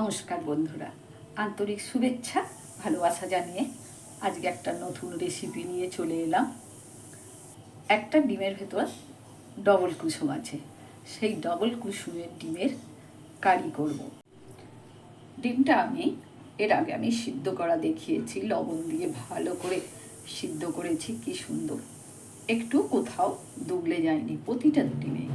নমস্কার বন্ধুরা। আন্তরিক শুভেচ্ছা, ভালোবাসা জানিয়ে আজকে একটা নতুন রেসিপি নিয়ে চলে এলাম। একটা ডিমের ভেতর ডবল কুসুম আছে। সেই ডবল কুসুমের ডিমের কারি করব। ডিমটা আমি, এর আগে আমি সিদ্ধ করা দেখিয়েছি, লবণ দিয়ে ভালো করে সিদ্ধ করেছি, কি সুন্দর। একটু কোথাও দুবলে যায়নি, প্রতিটা ডিমে।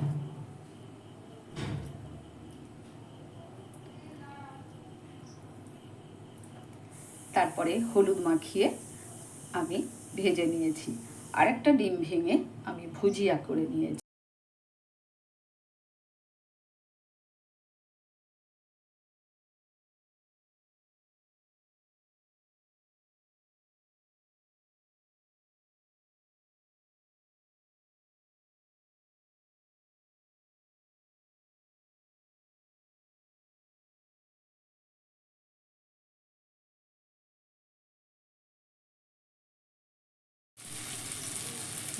তারপরে হলুদ মাখিয়ে আমি ভেজে নিয়েছি। আরেকটা ডিম ভেঙে আমি ভুজিয়া করে নিয়েছি।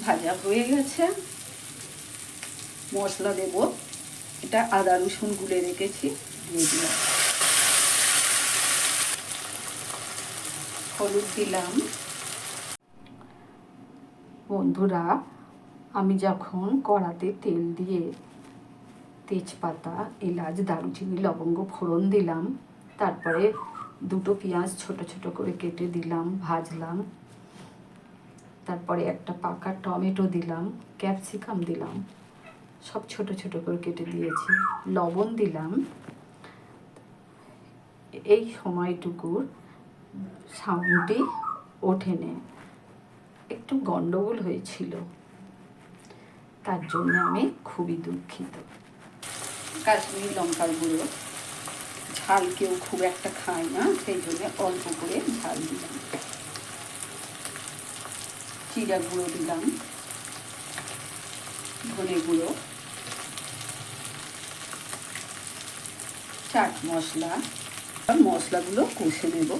ভাজা হয়ে গেছে। মশলা দেব। এটা আদা রসুন গুলে রেখেছি, দিয়ে দিলাম। হলুদ দিলাম। বন্ধুরা, আমি যখন কড়াতে তেল দিয়ে তেজপাতা, এলাচ, দারুচিনি, লবঙ্গ ফোড়ন দিলাম, তারপরে দুটো পেঁয়াজ ছোট ছোট করে কেটে দিলাম, ভাজলাম। তারপরে একটা পাকা টমেটো দিলাম, ক্যাপসিকাম দিলাম, সব ছোট ছোট করে কেটে দিয়েছি, লবণ দিলাম। এই সময়টুকুর সাউন্ডটি ওঠেনে একটু গন্ডগোল হয়েছিল, তার জন্য আমি খুবই দুঃখিত। কাশ্মীরি লঙ্কার গুঁড়ো, ঝাল কেউ খুব একটা খায় না, সেই জন্য অল্প করে ঝাল দিলাম। জিরা গুঁড়ো দিলাম। ধনে গুঁড়ো। চাট মশলা। মশলাগুলো কষে নেব।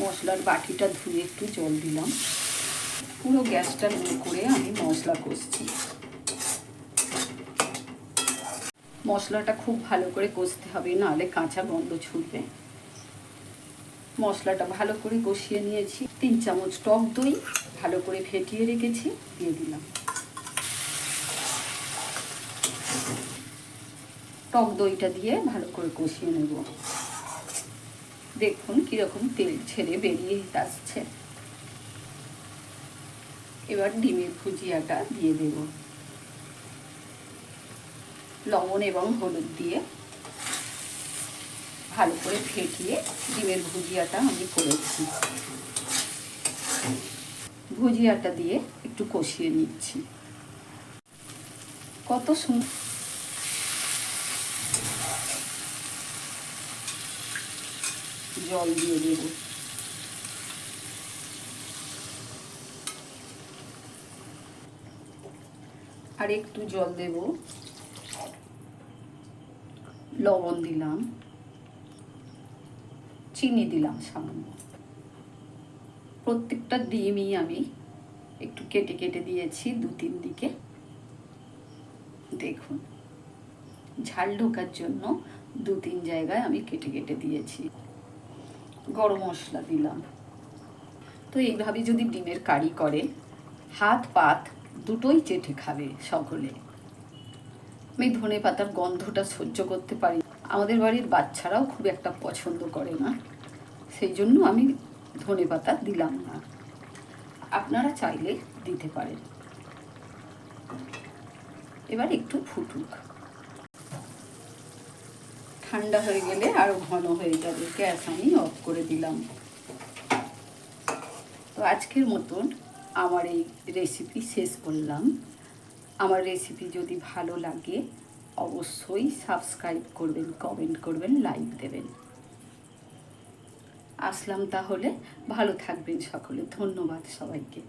মশলার বাটিটা ধুয়ে একটু জল দিলাম। পুরো গ্যাসটা করে আমি মশলা কষছি। মশলাটা খুব ভালো করে কষতে হবে, নাহলে কাঁচা গন্ধ ছুটবে। মশলাটা ভালো করে কষিয়ে নিয়েছি। তিন চামচ টক দই ভালো করে ফেটিয়ে রেখেছি, দিয়ে দিলাম। টক দইটা দিয়ে ভালো করে কষিয়ে নেব। দেখুন কীরকম তেল ছেড়ে বেরিয়ে আসছে। এবার ডিমের ভুজিয়াটা দিয়ে দেবো। লবণ এবং হলুদ দিয়ে ভালো করে ফেটিয়ে ডিমের ভুজিয়াটা আমি করেছি ভুজিয়াটা দিয়ে একটু কষিয়ে নিচ্ছি। কত সুন্দর জল দিয়ে দেব। আর একটু জল দেবো। লবণ দিলাম, চিনি দিলাম সামান্য। প্রত্যেকটা ডিমই আমি একটু কেটে কেটে দিয়েছি দু তিন দিকে। দেখুন, ঝাল ঢোকার জন্য দু তিন জায়গায় আমি কেটে কেটে দিয়েছি। গরম মশলা দিলাম। তো এইভাবে যদি ডিমের কারি করে হাত পাত দুটোই চেটে খাবে সকলে। আমি ধনে পাতার গন্ধটা সহ্য করতে পারি আমাদের বাড়ির বাচ্চারাও খুব একটা পছন্দ করে না। সেই জন্য আমি ধনে পাতা দিলাম না। আপনারা চাইলে দিতে পারেন। এবার একটু ফুটুক। ঠান্ডা হয়ে গেলে আরও ঘন হয়ে যাবে। গ্যাস আমি অফ করে দিলাম। তো আজকের মতন আমার এই রেসিপি শেষ করলাম। আমার রেসিপি যদি ভালো লাগে, অবশ্যই সাবস্ক্রাইব করবেন কমেন্ট করবেন লাইক দেবেন। আসলাম তাহলে, ভালো থাকবেন সকলে। ধন্যবাদ সবাইকে।